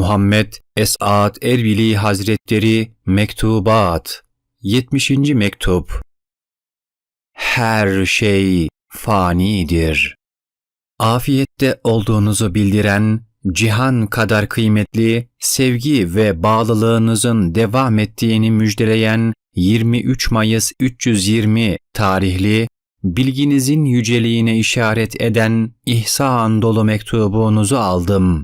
Muhammed Esat Erbili Hazretleri Mektubat 70. Mektup Her şey fanidir. Afiyette olduğunuzu bildiren, cihan kadar kıymetli, sevgi ve bağlılığınızın devam ettiğini müjdeleyen 23 Mayıs 320 tarihli, bilginizin yüceliğine işaret eden ihsan dolu mektubunuzu aldım.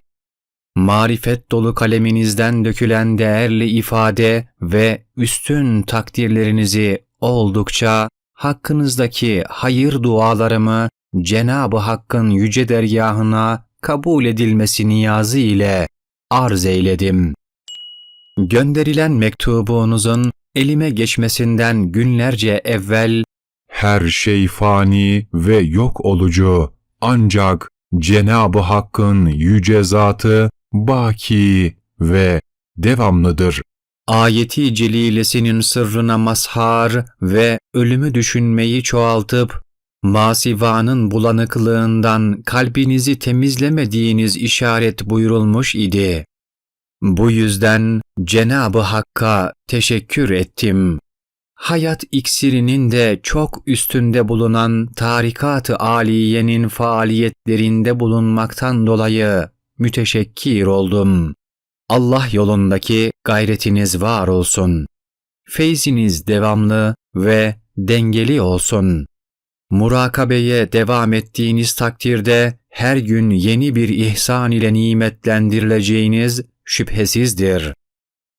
Marifet dolu kaleminizden dökülen değerli ifade ve üstün takdirlerinizi oldukça hakkınızdaki hayır dualarımı Cenab-ı Hakk'ın yüce dergahına kabul edilmesi niyazı ile arz eyledim. Gönderilen mektubunuzun elime geçmesinden günlerce evvel Her şey fani ve yok olucu. Ancak Cenab-ı Hakk'ın yüce zatı baki ve devamlıdır. ayeti celilesinin sırrına mazhar ve ölümü düşünmeyi çoğaltıp, masivanın bulanıklığından kalbinizi temizlemediğiniz işaret buyurulmuş idi. Bu yüzden Cenab-ı Hakk'a teşekkür ettim. Hayat iksirinin de çok üstünde bulunan tarikat-ı aliyenin faaliyetlerinde bulunmaktan dolayı müteşekkir oldum. Allah yolundaki gayretiniz var olsun. Feyziniz devamlı ve dengeli olsun. Murakabeye devam ettiğiniz takdirde her gün yeni bir ihsan ile nimetlendirileceğiniz şüphesizdir.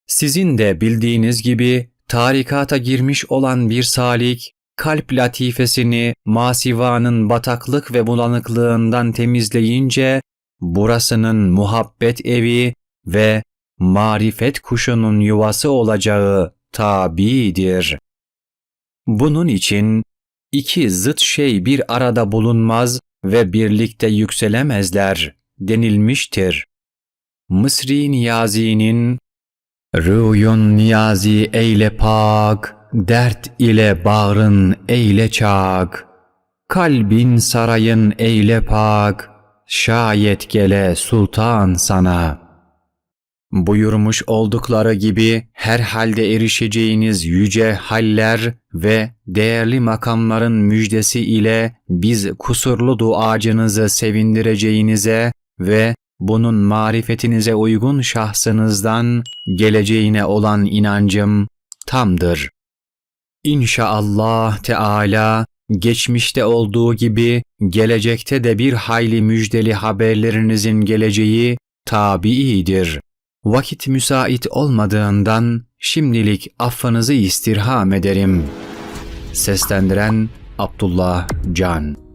Sizin de bildiğiniz gibi tarikata girmiş olan bir salik, kalp latifesini masivanın bataklık ve bulanıklığından temizleyince, burasının muhabbet evi ve marifet kuşunun yuvası olacağı tabidir. Bunun için iki zıt şey bir arada bulunmaz ve birlikte yükselemezler denilmiştir. Mısri Niyazi'nin Rüyun niyazi eyle pak, dert ile bağrın eyle çak. Kalbin sarayın eyle pak, şayet gele sultan sana.'' buyurmuş oldukları gibi herhalde erişeceğiniz yüce haller ve değerli makamların müjdesi ile biz kusurlu duacınızı sevindireceğinize ve bunun marifetinize uygun şahsınızdan geleceğine olan inancım tamdır. İnşallah Teala geçmişte olduğu gibi gelecekte de bir hayli müjdeli haberlerinizin geleceği tabiidir. Vakit müsait olmadığından şimdilik affınızı istirham ederim. Seslendiren Abdullah Can